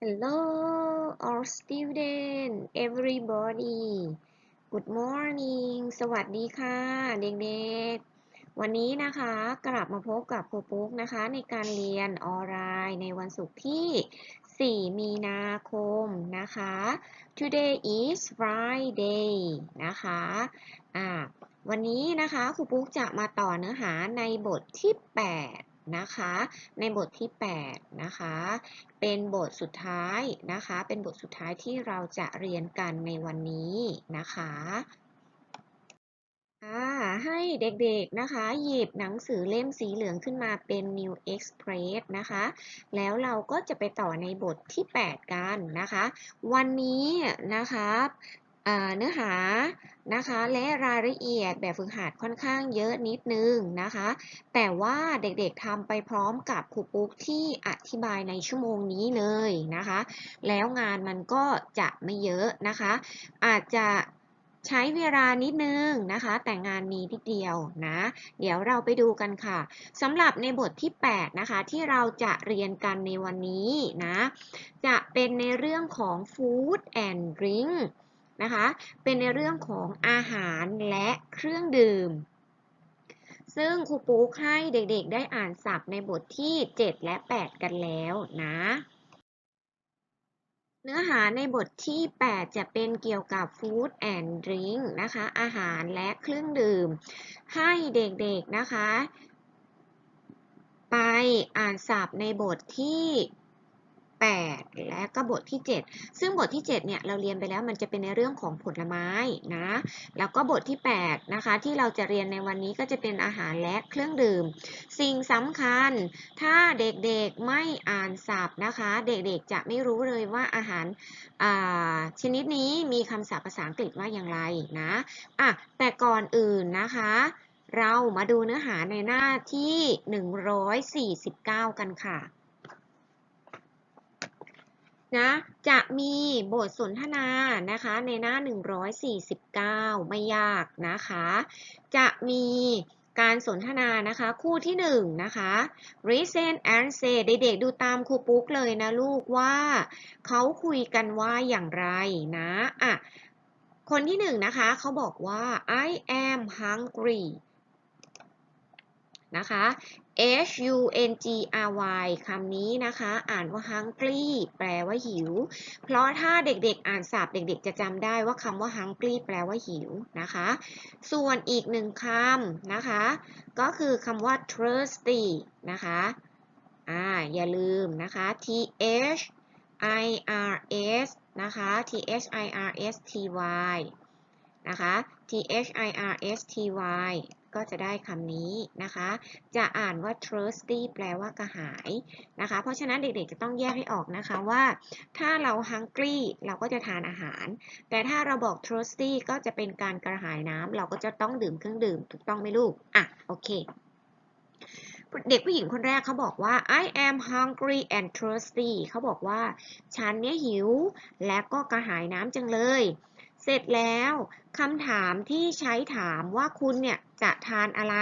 Hello, all student, everybody. Good morning. สวัสดีค่ะ เด็กๆ วันนี้นะคะกลับมาพบกับครูปุ๊กนะคะ ในการเรียนออนไลน์ในวันศุกร์ที่ 4 มีนาคมนะคะ Today is Friday นะคะอ่าวันนี้นะคะครูปุ๊กจะมาต่อเนื้อหาในบทที่ 8 นะคะ ในบทที่8นะคะ เป็นบทสุดท้ายนะคะ เป็นบทสุดท้ายที่เราจะเรียนกันในวันนี้นะคะค่ะให้เด็กๆนะคะ หยิบหนังสือเล่มสีเหลืองขึ้นมาเป็น New Express นะคะ แล้วเราก็จะไปต่อในบทที่ 8 กันนะคะ วันนี้นะคะ เนื้อหานะคะและรายละเอียดแบบฝึกหัดค่อนข้างเยอะนิดนึงนะคะ แต่ว่าเด็กๆทำไปพร้อมกับครูปุ๊กที่อธิบายในชั่วโมงนี้เลยนะคะ แล้วงานมันก็จะไม่เยอะนะคะ อาจจะใช้เวลานิดนึงนะคะ แต่งานมีทีเดียวนะ เดี๋ยวเราไปดูกันค่ะสำหรับในบทที่ 8 นะคะ ที่เราจะเรียนกันในวันนี้นะ จะเป็นในเรื่องของ food and drink นะคะ เป็นในเรื่องของอาหารและเครื่องดื่ม ซึ่งครูปุ๊กให้เด็กๆ ได้อ่านศัพท์ในบทที่ 7 และ 8 กันแล้วนะ เนื้อหาในบทที่ 8 จะเป็นเกี่ยวกับ food and drink นะคะ อาหารและเครื่องดื่ม ให้เด็กๆ นะคะ ไปอ่านศัพท์ในบทที่ 8 และก็บทที่ 7 ซึ่งบทที่ 7 เนี่ยเราเรียนไปแล้วมันจะเป็นในเรื่องของผลไม้นะ แล้วก็บทที่ 8 นะคะ ที่เราจะเรียนในวันนี้ก็จะเป็นอาหารและเครื่องดื่ม สิ่งสำคัญ ถ้าเด็กๆไม่อ่านศัพท์นะคะ เด็กๆจะไม่รู้เลยว่าอาหารชนิดนี้มีคำศัพท์ภาษาอังกฤษว่าอย่างไรนะอะแต่ก่อนอื่นนะคะเรามาดูเนื้อหาในหน้าที่ 149 กันค่ะ นะจะมีบทสนทนานะคะในหน้า 149 ไม่ยากนะคะ จะมีการสนทนานะคะคู่ที่1นนะคะ listen and say เด็กๆดูตามครูปุ๊กเลยนะลูกว่าเขาคุยกันว่าอย่างไรนะอะคนที่1นนะคะเขาบอกว่า I am hungry นะคะ H U N G R Y คำนี้นะคะ อ่านว่า hungry แปลว่าหิว เพราะถ้าเด็กๆอ่านศัพท์เด็กๆ จะจำได้ว่าคำว่า hungry แปลว่าหิวนะคะ ส่วนอีกหนึ่งคำนะคะ ก็คือคำว่า thirsty นะคะอ่าอย่าลืมนะคะ T H I R S นะคะ T H I R S T Y นะคะ T H I R S T Y ก็จะได้คำนี้นะคะ จะอ่านว่า thirsty แปลว่ากระหายนะคะ เพราะฉะนั้นเด็กๆจะต้องแยกให้ออกนะคะว่า ถ้าเรา hungry เราก็จะทานอาหาร แต่ถ้าเราบอก thirsty ก็จะเป็นการกระหายน้ำเราก็จะต้องดื่มเครื่องดื่มถูกต้องไหมลูก อะ โอเค เด็กผู้หญิงคนแรกเขาบอกว่า I am hungry and thirsty เขาบอกว่า ฉันเนี้ยหิว และก็กระหายน้ำจังเลย เสร็จแล้วคำถามที่ใช้ถามว่าคุณเนี่ยจะทานอะไร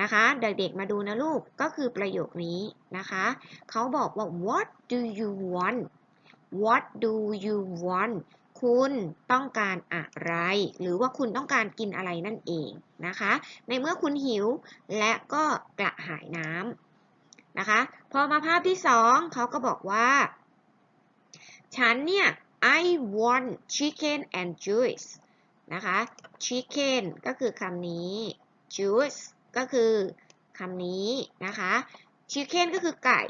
นะคะ เด็กๆมาดูนะลูกก็คือประโยคนี้นะคะเขาบอกว่า what do you want what do you want คุณต้องการอะไร หรือว่าคุณต้องการกินอะไรนั่นเองนะคะ ในเมื่อคุณหิวและก็กระหายน้ำนะคะ พอมาภาพที่สองเขาก็บอกว่า ฉันเนี่ย I want chicken and juice นะคะ chicken ก็คือคำนี้ juice ก็คือคำนี้นะคะ chicken ก็คือไก่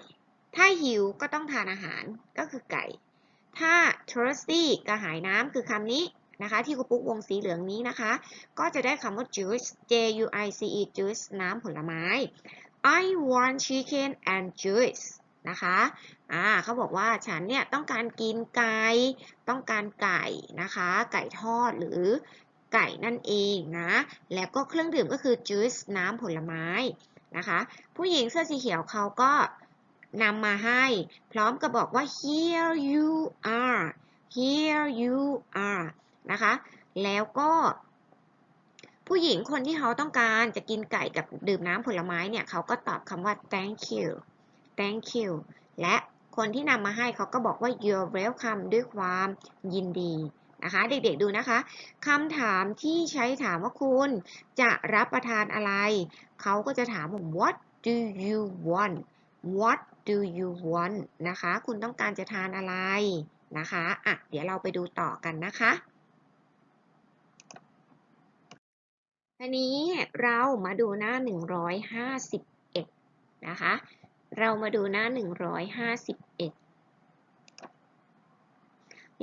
ถ้าหิวก็ต้องทานอาหารก็คือไก่ ถ้า thirsty กระหายน้ำคือคำนี้นะคะ ที่ครูปุ๊กวงสีเหลืองนี้นะคะ ก็จะได้คำว่า juice J U I C E juice น้ำผลไม้ I want chicken and juice นะคะ อ่าเขาบอกว่าฉันเนี่ยต้องการกินไก่ ต้องการไก่นะคะ ไก่ทอดหรือไก่นั่นเองนะ แล้วก็เครื่องดื่มก็คือ juice น้ำผลไม้นะคะ ผู้หญิงเสื้อสีเขียวเขาก็นำมาให้ พร้อมกับบอกว่า here you are here you are นะคะ แล้วก็ ผู้หญิงคนที่เขาต้องการจะกินไก่กับดื่มน้ำผลไม้เนี่ย เขาก็ตอบคำว่า thank you thank you และคนที่นำมาให้เขาก็บอกว่า you're welcome ด้วยความยินดีนะคะ เด็กๆดูนะคะคำถามที่ใช้ถามว่าคุณจะรับประทานอะไร เขาก็จะถามว่า what do you want what do you want นะคะ คุณต้องการจะทานอะไรนะคะอะเดี๋ยวเราไปดูต่อกันนะคะทีนี้เรามาดูหน้า 151 นะคะ เรามาดูหน้า 151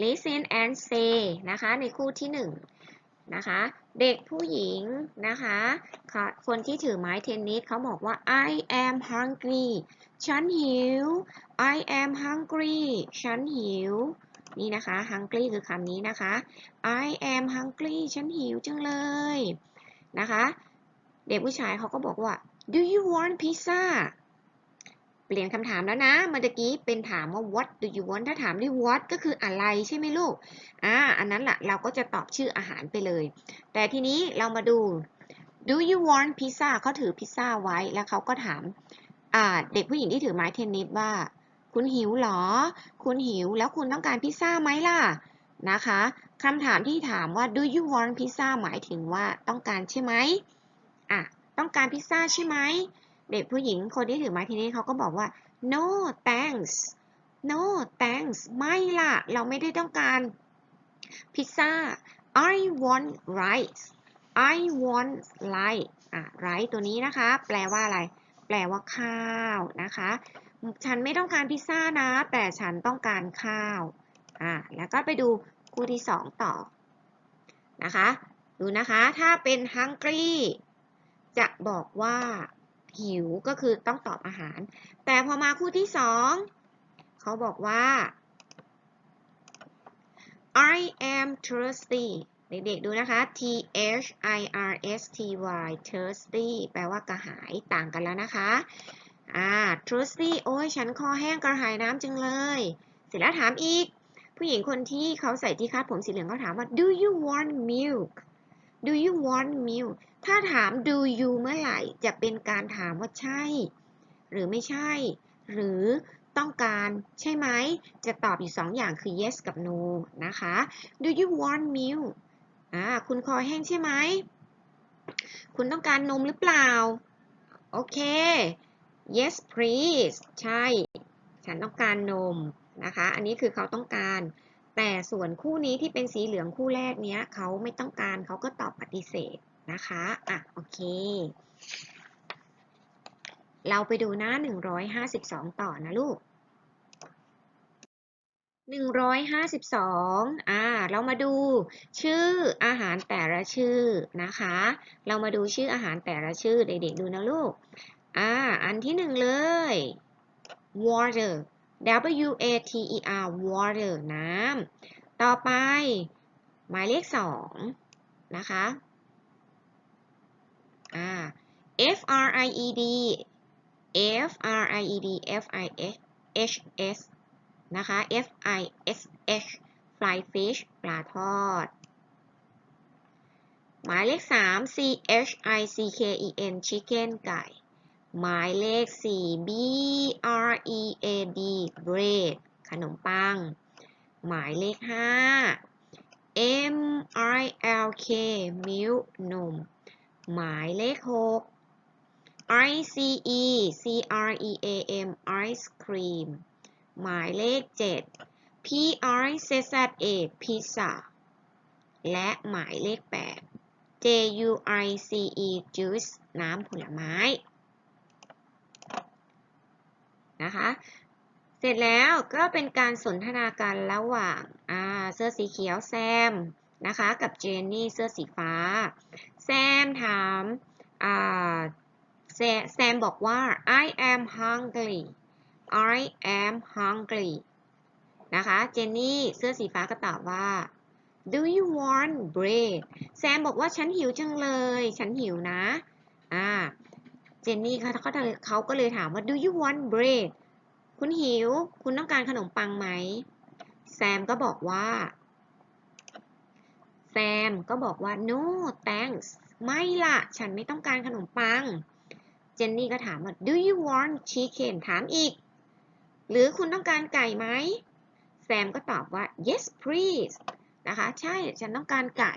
listen and say นะคะ ในคู่ที่ 1 นะคะ เด็กผู้หญิงนะคะ คนที่ถือไม้เทนนิสเขาบอกว่า I am hungry ฉันหิว I am hungry ฉันหิว นี่นะคะ hungry คือคำนี้นะคะ I am hungry ฉันหิวจังเลยนะคะ เด็กผู้ชายเขาก็บอกว่า do you want pizza ปลี่ยนคำถามแล้วนะ เมื่อกี้เป็นถามว่า what do you want ถ้าถามด้วย what ก็คืออะไรใช่ไหมลูก อ่า อันนั้นแหละเราก็จะตอบชื่ออาหารไปเลย แต่ทีนี้เรามาดู do you want pizza เขาถือพิซซ่าไว้แล้วเขาก็ถาม อ่า เด็กผู้หญิงที่ถือไม้เทนนิสว่า คุณหิวหรอ คุณหิวแล้วคุณต้องการพิซซ่าไหมล่ะ นะคะคำถามที่ถามว่า do you want pizza หมายถึงว่าต้องการใช่ไหมอะ ต้องการพิซซ่าใช่ไหม เด็กผู้หญิงคนที่ถือไม้ทีนี้เขาก็บอกว่า no thanks no thanks ไม่ล่ะ เราไม่ได้ต้องการพิซซ่า I want rice I want rice อะ rice ตัวนี้นะคะ แปลว่าอะไร แปลว่าข้าวนะคะ ฉันไม่ต้องการพิซซ่านะ แต่ฉันต้องการข้าว อะ แล้วก็ไปดูคู่ที่สองต่อ นะคะ ดูนะคะ ถ้าเป็น hungry จะบอกว่า หิวก็คือต้องตอบอาหาร แต่พอมาคู่ที่สองเขาบอกว่า I am thirsty เด็กๆดูนะคะ T H I R S T Y thirsty แปลว่ากระหายต่างกันแล้วนะคะอ่า thirsty โอ้ยฉันคอแห้งกระหายน้ำจังเลย เสร็จแล้วถามอีก ผู้หญิงคนที่เขาใส่ที่คาดผมสีเหลืองเขาถามว่า do you want milk do you want milk ถ้าถาม do you เมื่อไหร่ จะเป็นการถามว่าใช่ หรือไม่ใช่ หรือต้องการใช่ไหม จะตอบอยู่ 2 อย่างคือ yes กับ no นะคะ do you want milk อ่าคุณคอแห้งใช่ไหม คุณต้องการนมหรือเปล่า โอเค yes please ใช่ ฉันต้องการนมนะคะ อันนี้คือเขาต้องการ แต่ส่วนคู่นี้ที่เป็นสีเหลืองคู่แรกเนี้ยเขาไม่ต้องการเขาก็ตอบปฏิเสธนะคะ อะ โอเค เราไปดูหน้า 152 ต่อนะลูก 152 อ่า เรามาดูชื่ออาหารแต่ละชื่อนะคะ เรามาดูชื่ออาหารแต่ละชื่อเด็กๆดูนะลูก อ่า อันที่หนึ่งเลย water W A T E R water น้ำ ต่อไป หมายเลขสองนะคะ อ่า F R I E D F R I E D F I H S นะคะ F I S H fly fish ปลาทอด หมายเลขสาม C H I C K E N chicken ไก่ หมายเลข 4 B R E A D bread ขนมปัง หมายเลข 5 M I L K milk นม หมายเลข 6 I C E C R E A M ice cream หมายเลข 7 P R Z Z A pizza และหมายเลข 8 J U I C E juice น้ำผลไม้ นะคะ เสร็จแล้วก็เป็นการสนทนาการระหว่างเสื้อสีเขียวแซมนะคะกับเจนนี่เสื้อสีฟ้า แซมถามแซมบอกว่า I am hungry I am hungry นะคะเจนนี่เสื้อสีฟ้าก็ตอบว่า Do you want bread แซมบอกว่าฉันหิวจังเลย ฉันหิวนะ อ่า เจนนี่เขาเขาก็เลยถามว่า do you want bread คุณหิว คุณต้องการขนมปังไหม แซมก็บอกว่า แซมก็บอกว่า no thanks ไม่ละฉันไม่ต้องการขนมปัง เจนนี่ก็ถามว่า do you want chicken ถามอีก หรือคุณต้องการไก่ไหม แซมก็ตอบว่า yes please นะคะ ใช่ ฉันต้องการไก่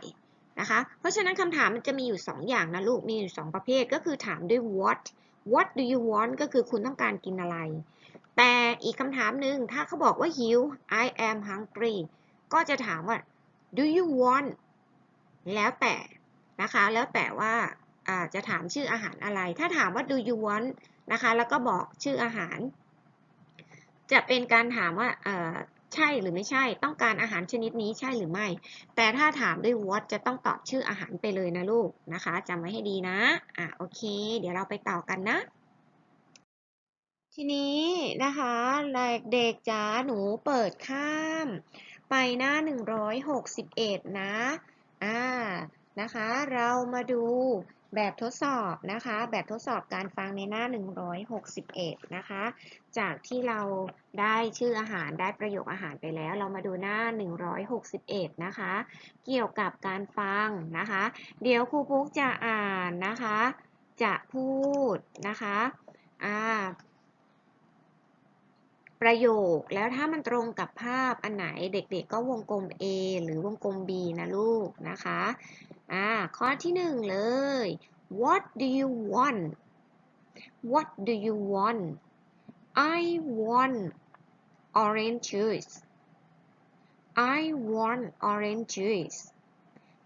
นะคะ เพราะฉะนั้นคำถามมันจะมีอยู่ 2 อย่างนะลูก มีอยู่ 2 ประเภท ก็คือถามด้วย what what do you want ก็คือคุณต้องการกินอะไร แต่อีกคำถามหนึ่งถ้าเขาบอกว่าหิว I am hungry ก็จะถามว่า do you want แล้วแต่นะคะ แล้วแต่ว่าจะถามชื่ออาหารอะไร ถ้าถามว่า do you want นะคะ แล้วก็บอกชื่ออาหาร จะเป็นการถามว่า ใช่หรือไม่ใช่ ต้องการอาหารชนิดนี้ใช่หรือไม่ แต่ถ้าถามด้วย what จะต้องตอบชื่ออาหารไปเลยนะลูกนะคะจำไว้ให้ดีนะอะโอเค เดี๋ยวเราไปต่อกันนะ ทีนี้นะคะเด็กจ๋าหนูเปิดข้าม ไปหน้า 161 นะอ่านะคะ เรามาดู แบบทดสอบนะคะ แบบทดสอบการฟังในหน้า 161 นะคะ จากที่เราได้ชื่ออาหารได้ประโยคอาหารไปแล้ว เรามาดูหน้า 161 นะคะ เกี่ยวกับการฟังนะคะ เดี๋ยวครูปุ๊กจะอ่านนะคะ จะพูดนะคะ อ่า ประโยค แล้วถ้ามันตรงกับภาพอันไหนเด็กๆก็วงกลม A หรือวงกลม B นะลูกนะคะอ่าข้อที่หนึ่งเลย What do you want What do you want I want orange juice I want orange juice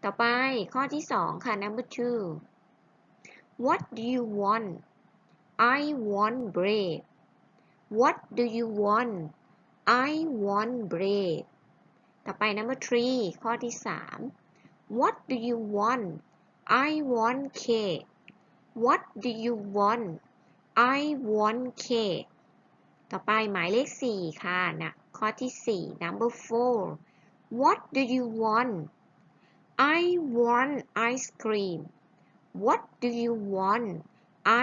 ต่อไปข้อที่สองค่ะ number two What do you want I want bread What do you want I want bread ต่อไป number three ข้อที่สาม What do you want I want cake What do you want I want cake ต่อไปหมายเลขสี่ค่ะนะข้อที่สี่ number four What do you want I want ice cream What do you want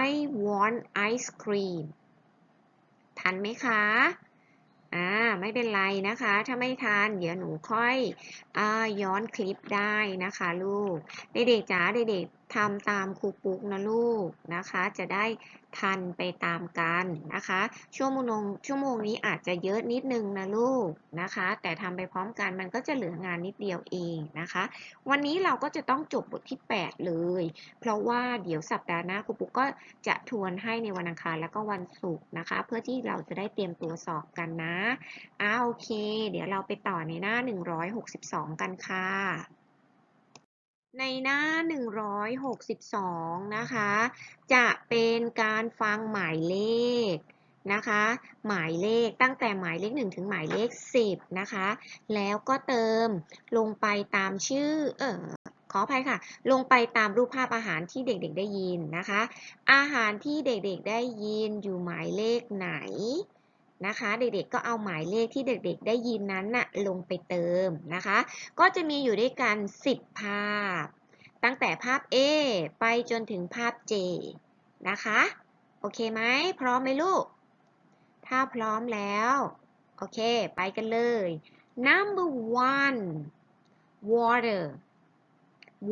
I want ice cream ทันไหมคะ อ่า ไม่เป็นไรนะคะ ถ้าไม่ทัน เดี๋ยวหนูค่อยอย้อนคลิปได้นะคะ ลูก เด็กๆจ๋า เด็กๆ ทำตามครูปุ๊กนะลูกนะคะ จะได้ทันไปตามกันนะคะ ชั่วโมงชั่วโมงนี้อาจจะเยอะนิดนึงนะลูกนะคะ แต่ทำไปพร้อมกันมันก็จะเหลืองานนิดเดียวเองนะคะ วันนี้เราก็จะต้องจบบทที่ 8 เลย เพราะว่าเดี๋ยวสัปดาห์หน้าครูปุ๊กก็จะทวนให้ในวันอังคารแล้วก็วันศุกร์นะคะ เพื่อที่เราจะได้เตรียมตัวสอบกันนะอ้าโอเค เดี๋ยวเราไปต่อในหน้า 162 กันค่ะ ในหน้า 162 นะคะ จะเป็นการฟังหมายเลขนะคะ หมายเลขตั้งแต่หมายเลข 1 ถึงหมายเลข 10 นะคะ แล้วก็เติมลงไปตามชื่อ เออขออภัยค่ะ ลงไปตามรูปภาพอาหารที่เด็กๆได้ยินนะคะ อาหารที่เด็กๆได้ยินอยู่หมายเลขไหน นะคะ เด็กๆก็เอาหมายเลขที่เด็กๆ ได้ยินนั้นน่ะลงไปเติมนะคะ ก็จะมีอยู่ด้วยกัน 10 ภาพ ตั้งแต่ภาพ A ไปจนถึงภาพ J นะคะ โอเคไหมพร้อมไหมลูก ถ้าพร้อมแล้ว โอเค ไปกันเลย number one water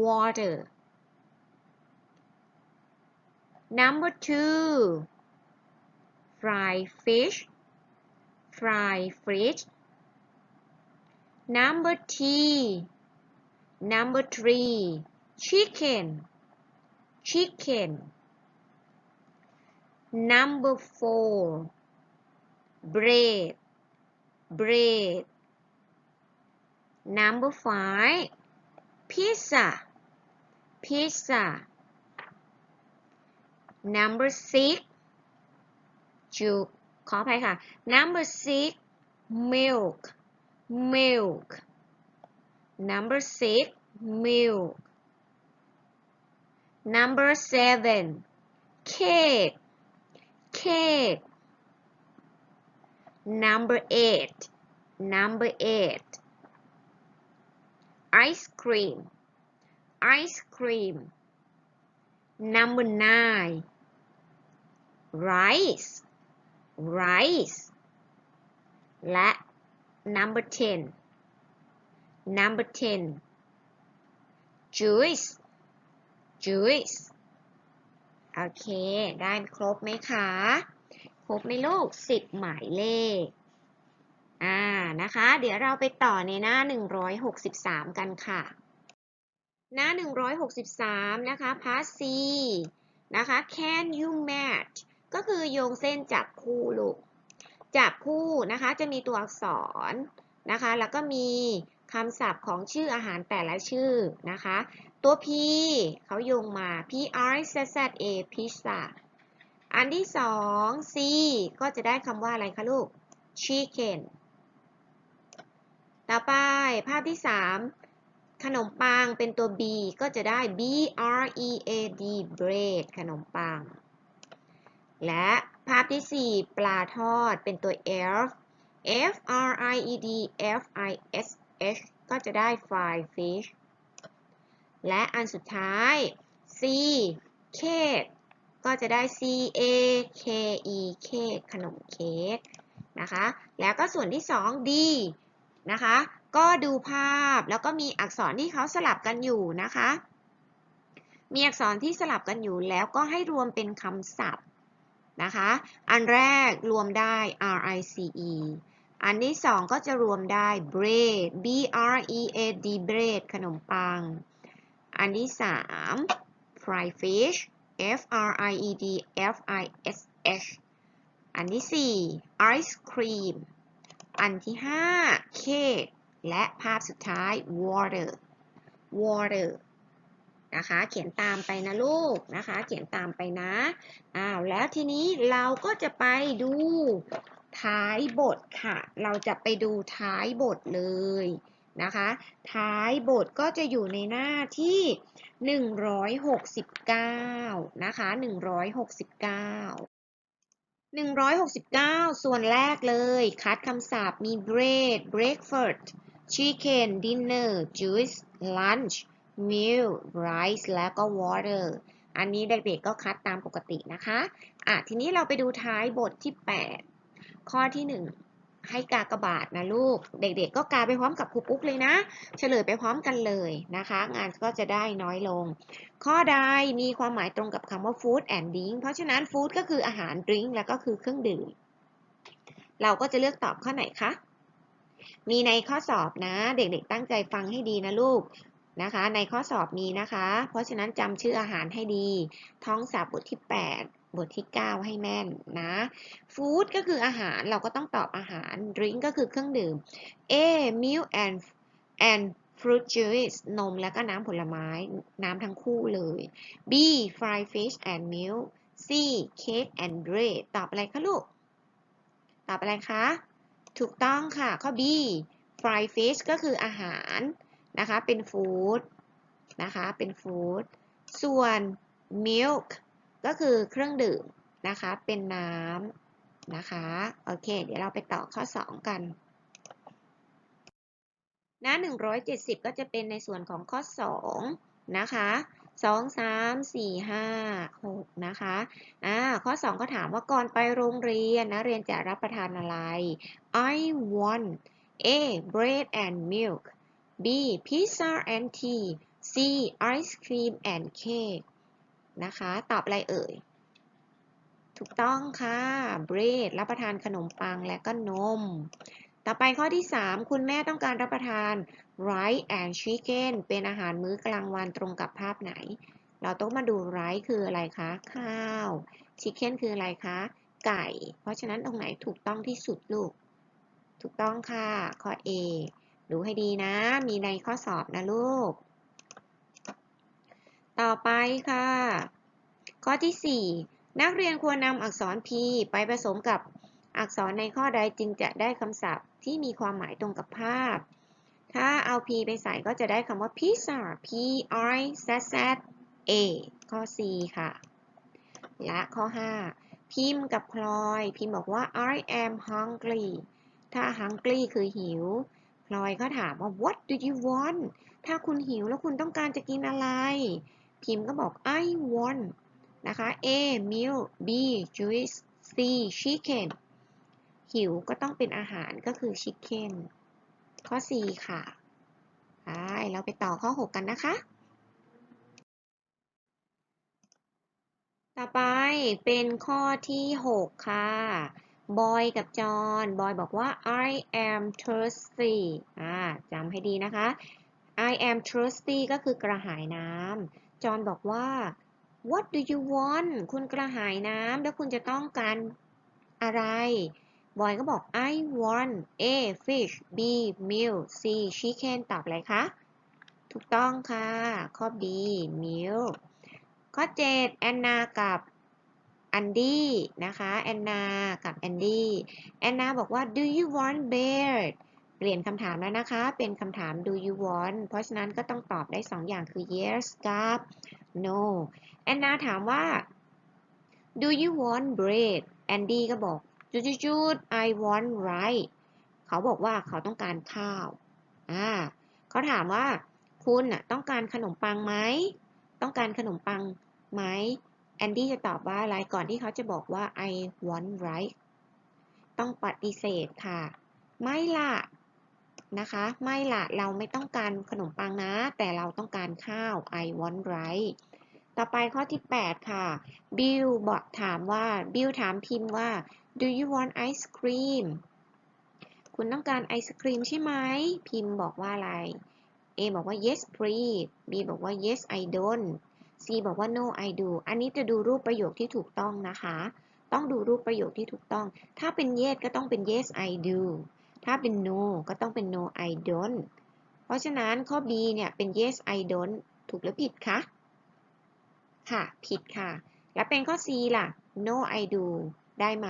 water number two fried fish fried fish number three number three. Chicken. Chicken. Number four. Bread. Bread. Number five. Pizza. Pizza. Number six. จุ ขออภัยค่ะ number six milk milk number six milk number seven cake cake number eight number eight ice cream ice cream number nine rice rice และ number ten number ten juice juice โอเค ได้ครบไหมคะ ครบไหมลูกสิบหมายเลข อ่า นะคะ เดี๋ยวเราไปต่อในหน้า 163 กันค่ะ หน้า 163 นะคะ past C นะคะ can you match ก็คือโยงเส้นจับคู่ลูกจับคู่นะคะจะมีตัวอักษรนะคะ แล้วก็มีคำศัพท์ของชื่ออาหารแต่ละชื่อนะคะ ตัว P เขาโยงมา P R Z Z A pizza อันที่สอง C ก็จะได้คำว่าอะไรคะลูก chicken ต่อไปภาพที่สามขนมปังเป็นตัว B ก็จะได้ B R E A D bread ขนมปัง และภาพที่ 4 ปลาทอดเป็นตัว F F R I E D F I S H ก็จะได้ fried fish และอันสุดท้าย C cake ก็จะได้ C A K E cake ขนมเค้กนะคะ แล้วก็ส่วนที่ 2 D นะคะ ก็ดูภาพแล้วก็มีอักษรที่เขาสลับกันอยู่นะคะ มีอักษรที่สลับกันอยู่แล้วก็ให้รวมเป็นคำศัพท์ นะคะ อันแรกรวมได้ R I C E อันที่สองก็จะรวมได้ bread B R E A D bread ขนมปัง อันที่สาม fried fish F R I E D F I S H อันที่สี่ ice cream อันที่ห้า cake และภาพสุดท้าย water water นะคะ เขียนตามไปนะลูกนะคะ เขียนตามไปนะอ้าวแล้วทีนี้เราก็จะไปดูท้ายบทค่ะ เราจะไปดูท้ายบทเลยนะคะ ท้ายบทก็จะอยู่ในหน้าที่ 169 นะคะ 169 169 ส่วนแรกเลย คัดคำศัพท์มี bread breakfast chicken dinner juice lunch meal rice แล้วก็ water อันนี้เด็กๆก็คัดตามปกตินะคะ อะ ทีนี้เราไปดูท้ายบทที่ 8 ข้อที่ 1 ให้กากระบาทนะลูก เด็กๆ ก็กาไปพร้อมกับครูปุ๊กเลยนะ เฉลยไปพร้อมกันเลยนะคะ งานก็จะได้น้อยลง ข้อใดมีความหมายตรงกับคำว่า food and drink เพราะฉะนั้น food ก็คืออาหาร drink แล้วก็คือเครื่องดื่ม เราก็จะเลือกตอบข้อไหนคะมีในข้อสอบนะ เด็กๆตั้งใจฟังให้ดีนะลูก นะคะ ในข้อสอบมีนะคะ เพราะฉะนั้นจำชื่ออาหารให้ดีท้องศัพท์บทที่ 8 บทที่ 9 ให้แม่นนะ food ก็คืออาหารเราก็ต้องตอบอาหาร drink ก็คือเครื่องดื่ม A milk and and fruit juice นมและก็น้ำผลไม้น้ำทั้งคู่เลย B fried fish and milk C cake and bread ตอบอะไรคะลูก ตอบอะไรคะ ถูกต้องค่ะ ข้อ B fried fish ก็คืออาหาร นะคะ เป็นฟู้ดนะคะ เป็นฟู้ด ส่วน milk ก็คือเครื่องดื่มนะคะ เป็นน้ำนะคะ โอเค เดี๋ยวเราไปต่อข้อ 2 กัน หน้า 170 ก็จะเป็นในส่วนของข้อ 2 นะคะ2 3 4 5 6นะคะอ่าข้อ 2 ก็ถามว่าก่อนไปโรงเรียนนะเรียนจะรับประทานอะไร I want A bread and milk B pizza and tea C ice cream and cake นะคะ ตอบอะไรเอ่ย ถูกต้องค่ะ bread รับประทานขนมปังและก็นม ต่อไปข้อที่ 3 คุณแม่ต้องการรับประทาน rice and chicken เป็นอาหารมื้อกลางวันตรงกับภาพไหน เราต้องมาดู rice คืออะไรคะ ข้าว chicken คืออะไรคะ ไก่ เพราะฉะนั้นตรงไหนถูกต้องที่สุดลูก ถูกต้องค่ะ ข้อ A ดูให้ดีนะ มีในข้อสอบนะลูก ต่อไปค่ะ ข้อที่ 4 นักเรียนควรนำอักษร P ไปผสมกับอักษรในข้อใดจึงจะได้คำศัพท์ที่มีความหมายตรงกับภาพ ถ้าเอา P ไปใส่ก็จะได้คำว่า pizza P I Z Z A ข้อ C ค่ะ และข้อ 5 พิมพ์กับพลอย พิมพ์บอกว่า I am hungry ถ้า hungry คือหิว พลอยก็ถามว่า what do you want ถ้าคุณหิวแล้วคุณต้องการจะกินอะไร พิมพ์ก็บอก I want นะคะ A milk B juice C chicken หิวก็ต้องเป็นอาหารก็คือ chicken ข้อ C ค่ะไปเราไปต่อข้อ 6 กันนะคะ ต่อไปเป็นข้อที่ 6 ค่ะ บอยกับจอห์นบอยบอกว่า I am thirsty อ่าจำให้ดีนะคะ I am thirsty ก็คือกระหายน้ำ จอห์นบอกว่า What do you want คุณกระหายน้ำ แล้วคุณจะต้องการอะไร บอยก็บอก I want A fish B milk C chicken ตอบอะไรคะ ถูกต้องค่ะ ข้อ B milk ข้อ 7 แอนนากับ อันดี้นะคะแอนนากับแอนดี้แอนนาบอกว่า do you want bird เปลี่ยนคำถามแล้วนะคะ เป็นคำถาม do you want เพราะฉะนั้นก็ต้องตอบได้ 2 อย่างคือ yes กับ no แอนนาถามว่า do you want bread แอนดี้ก็บอกจุดจุด I want rice เขาบอกว่าเขาต้องการข้าว อ่า เขาถามว่า คุณต้องการขนมปังไหม ต้องการขนมปังไหม แอนดี้จะตอบว่าอะไรก่อนที่เขาจะบอกว่า I want rice ต้องปฏิเสธค่ะ ไม่ละนะคะ ไม่ละเราไม่ต้องการขนมปังนะ แต่เราต้องการข้าว I want rice ต่อไปข้อที่ 8 ค่ะ บิลบอกถามว่า บิลถามพิมพ์ว่า do you want ice cream คุณต้องการไอศครีมใช่ไหม พิมพ์บอกว่าอะไร A บอกว่า yes please B บอกว่า yes I don't C บอกว่า no I do อันนี้จะดูรูปประโยคที่ถูกต้องนะคะ ต้องดูรูปประโยคที่ถูกต้อง ถ้าเป็น yes ก็ต้องเป็น yes I do ถ้าเป็น no ก็ต้องเป็น no I don't เพราะฉะนั้นข้อ B เนี่ยเป็น yes I don't ถูกหรือผิดคะ ค่ะ ผิดค่ะ แล้วเป็นข้อ C ล่ะ no I do ได้ไหม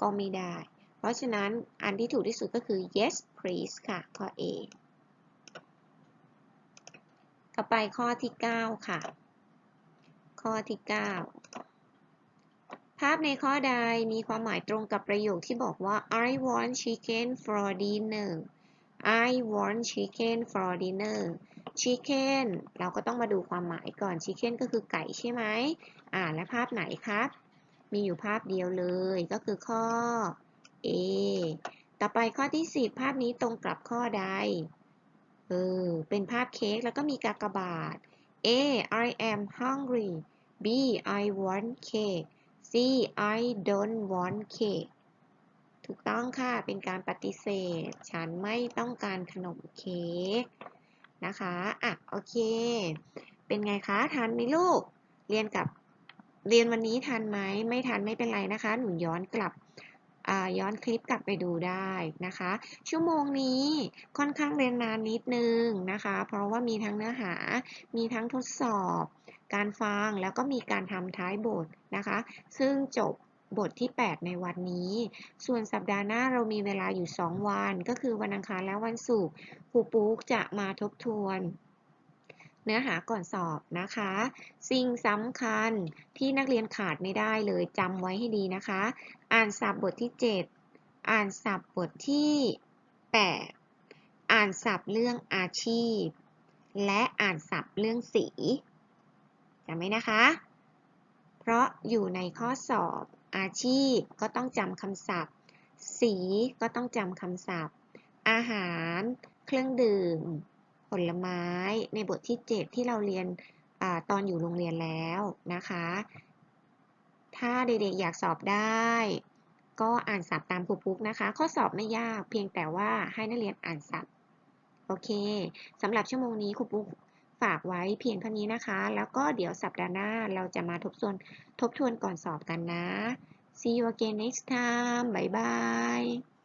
ก็ไม่ได้ เพราะฉะนั้นอันที่ถูกที่สุดก็คือ yes please ค่ะ ข้อ A ต่อไปข้อที่ 9 ค่ะ ข้อที่ 9 ภาพในข้อใดมีความหมายตรงกับประโยคที่บอกว่า I want chicken for dinner I want chicken for dinner chicken เราก็ต้องมาดูความหมายก่อน chicken ก็คือไก่ใช่ไหมอ่าและภาพไหนครับ มีอยู่ภาพเดียวเลยก็คือข้อ A ต่อไปข้อที่ 10 ภาพนี้ตรงกับข้อใด เออ เป็นภาพเค้กแล้วก็มีกากบาท A I am hungry B I want cake C I don't want cake ถูกต้องค่ะ เป็นการปฏิเสธ ฉันไม่ต้องการขนมเค้กนะคะ อะ โอเค เป็นไงคะ ทันไหมลูก เรียนกับ เรียนวันนี้ทันไหม ไม่ทันไม่เป็นไรนะคะ หนูย้อนกลับย้อนคลิปกลับไปดูได้นะคะ ชั่วโมงนี้ค่อนข้างเรียนนานนิดนึงนะคะ เพราะว่ามีทั้งเนื้อหา มีทั้งทดสอบ การฟังแล้วก็มีการทำท้ายบทนะคะ ซึ่งจบบทที่ 8 ในวันนี้ ส่วนสัปดาห์หน้าเรามีเวลาอยู่ 2 วัน ก็คือวันอังคารและวันศุกร์ครูปุ๊กจะมาทบทวน เนื้อหาก่อนสอบนะคะ สิ่งสำคัญที่นักเรียนขาดไม่ได้เลยจำไว้ให้ดีนะคะ อ่านศัพท์บทที่ 7 อ่านศัพท์บทที่ 8 อ่านศัพท์เรื่องอาชีพ และอ่านศัพท์เรื่องสี จำไหมนะคะ เพราะอยู่ในข้อสอบอาชีพก็ต้องจำคำศัพท์ สีก็ต้องจำคำศัพท์ อาหาร เครื่องดื่ม ผลไม้ ในบทที่ 7 ที่เราเรียนอตอนอยู่โรงเรียนแล้วนะคะ ถ้าเด็กๆอยากสอบได้ ก็อ่านศัพท์ตามครูปุ๊กนะคะ ข้อสอบไม่ยากเพียงแต่ว่าให้นักเรียนอ่านศัพท์โอเคสำหรับชั่วโมงนี้ครูปุ๊ก ฝากไว้เพียงเท่านี้นะคะ แล้วก็เดี๋ยวสัปดาห์หน้าเราจะมาทบทวนทบทวนก่อนสอบกันนะ See you again next time. Bye bye.